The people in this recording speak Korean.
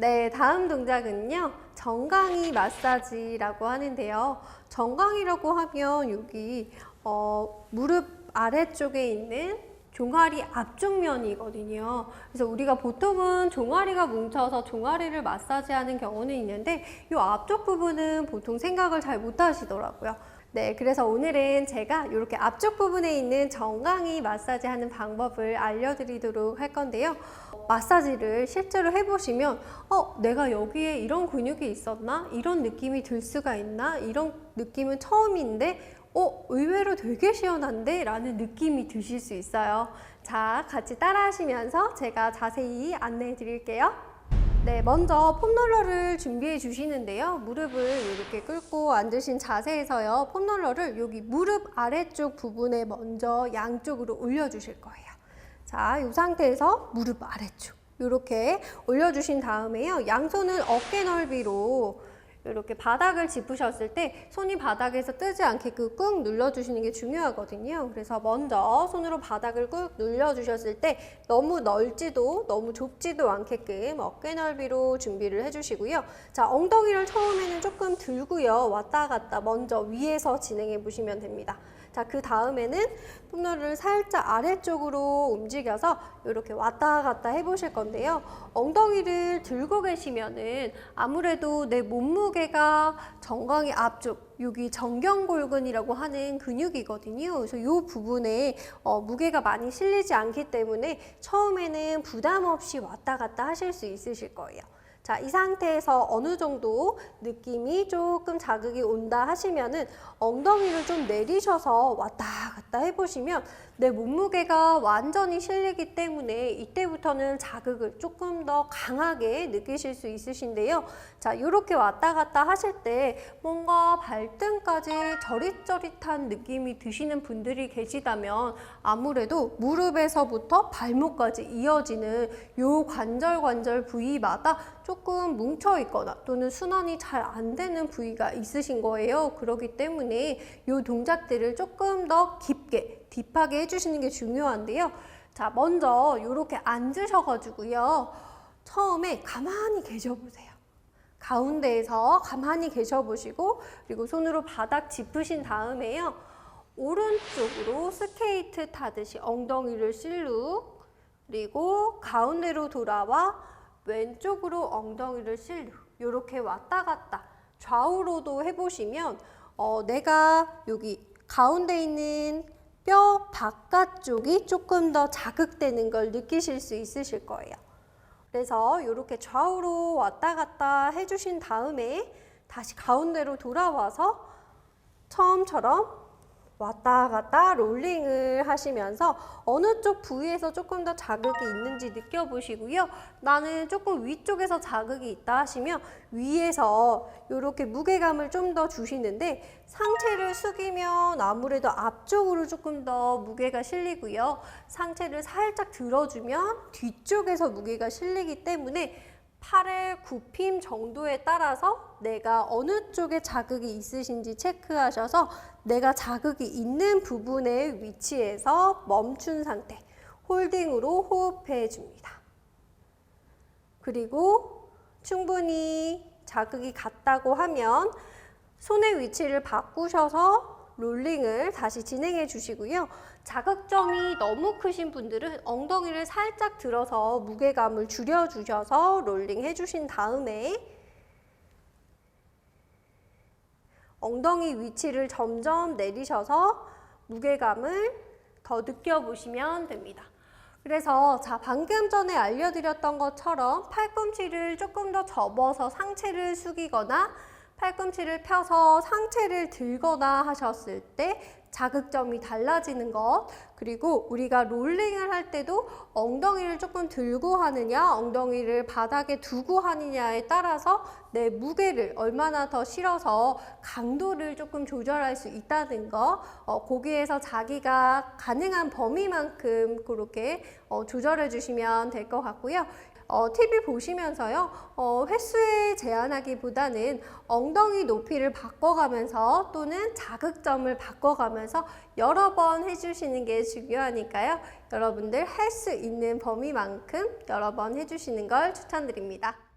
네, 다음 동작은요. 정강이 마사지라고 하는데요. 정강이라고 하면 여기 어, 무릎 아래쪽에 있는 종아리 앞쪽 면이거든요. 그래서 우리가 보통은 종아리가 뭉쳐서 종아리를 마사지하는 경우는 있는데 이 앞쪽 부분은 보통 생각을 잘 못 하시더라고요. 네, 그래서 오늘은 제가 이렇게 앞쪽 부분에 있는 정강이 마사지 하는 방법을 알려드리도록 할 건데요. 마사지를 실제로 해보시면, 어, 내가 여기에 이런 근육이 있었나? 이런 느낌이 들 수가 있나? 이런 느낌은 처음인데, 어, 의외로 되게 시원한데? 라는 느낌이 드실 수 있어요. 자, 같이 따라 하시면서 제가 자세히 안내해 드릴게요. 네, 먼저 폼롤러를 준비해 주시는데요. 무릎을 이렇게 꿇고 앉으신 자세에서요. 폼롤러를 여기 무릎 아래쪽 부분에 먼저 양쪽으로 올려 주실 거예요. 자, 이 상태에서 무릎 아래쪽 이렇게 올려 주신 다음에요. 양손은 어깨 넓이로 이렇게 바닥을 짚으셨을 때 손이 바닥에서 뜨지 않게끔 꾹 눌러주시는 게 중요하거든요. 그래서 먼저 손으로 바닥을 꾹 눌러주셨을 때 너무 넓지도 너무 좁지도 않게끔 어깨 넓이로 준비를 해주시고요. 자, 엉덩이를 처음에는 조금 들고요. 왔다 갔다 먼저 위에서 진행해 보시면 됩니다. 자, 그 다음에는 폼롤을 살짝 아래쪽으로 움직여서 이렇게 왔다 갔다 해보실 건데요. 엉덩이를 들고 계시면은 아무래도 내 몸무 게가 정강이 앞쪽, 여기 정경골근이라고 하는 근육이거든요. 그래서 이 부분에 어, 무게가 많이 실리지 않기 때문에 처음에는 부담 없이 왔다 갔다 하실 수 있으실 거예요. 자, 이 상태에서 어느 정도 느낌이 조금 자극이 온다 하시면은 엉덩이를 좀 내리셔서 왔다 갔다 해보시면 내 몸무게가 완전히 실리기 때문에 이때부터는 자극을 조금 더 강하게 느끼실 수 있으신데요. 자, 이렇게 왔다 갔다 하실 때 뭔가 발등까지 저릿저릿한 느낌이 드시는 분들이 계시다면 아무래도 무릎에서부터 발목까지 이어지는 요 관절 관절 부위마다 조금 뭉쳐 있거나 또는 순환이 잘 안 되는 부위가 있으신 거예요. 그렇기 때문에 요 동작들을 조금 더 깊게 딥하게 해주시는 게 중요한데요. 자, 먼저 이렇게 앉으셔가지고요. 처음에 가만히 계셔보세요. 가운데에서 가만히 계셔보시고 그리고 손으로 바닥 짚으신 다음에요. 오른쪽으로 스케이트 타듯이 엉덩이를 실룩 그리고 가운데로 돌아와 왼쪽으로 엉덩이를 실룩 이렇게 왔다 갔다 좌우로도 해보시면 어, 내가 여기 가운데 있는 뼈 바깥쪽이 조금 더 자극되는 걸 느끼실 수 있으실 거예요. 그래서 이렇게 좌우로 왔다 갔다 해주신 다음에 다시 가운데로 돌아와서 처음처럼 왔다 갔다 롤링을 하시면서 어느 쪽 부위에서 조금 더 자극이 있는지 느껴보시고요. 나는 조금 위쪽에서 자극이 있다 하시면 위에서 이렇게 무게감을 좀 더 주시는데 상체를 숙이면 아무래도 앞쪽으로 조금 더 무게가 실리고요. 상체를 살짝 들어주면 뒤쪽에서 무게가 실리기 때문에 팔의 굽힘 정도에 따라서 내가 어느 쪽에 자극이 있으신지 체크하셔서 내가 자극이 있는 부분의 위치에서 멈춘 상태, 홀딩으로 호흡해 줍니다. 그리고 충분히 자극이 갔다고 하면 손의 위치를 바꾸셔서 롤링을 다시 진행해 주시고요. 자극점이 너무 크신 분들은 엉덩이를 살짝 들어서 무게감을 줄여 주셔서 롤링 해 주신 다음에 엉덩이 위치를 점점 내리셔서 무게감을 더 느껴보시면 됩니다. 그래서 자 방금 전에 알려드렸던 것처럼 팔꿈치를 조금 더 접어서 상체를 숙이거나 팔꿈치를 펴서 상체를 들거나 하셨을 때 자극점이 달라지는 것 그리고 우리가 롤링을 할 때도 엉덩이를 조금 들고 하느냐 엉덩이를 바닥에 두고 하느냐에 따라서 내 무게를 얼마나 더 실어서 강도를 조금 조절할 수 있다는 거 어, 거기에서 자기가 가능한 범위만큼 그렇게 어, 조절해 주시면 될 것 같고요 어, TV 보시면서요, 어, 횟수에 제한하기보다는 엉덩이 높이를 바꿔가면서 또는 자극점을 바꿔가면서 여러 번 해주시는 게 중요하니까요. 여러분들 할 수 있는 범위만큼 여러 번 해주시는 걸 추천드립니다.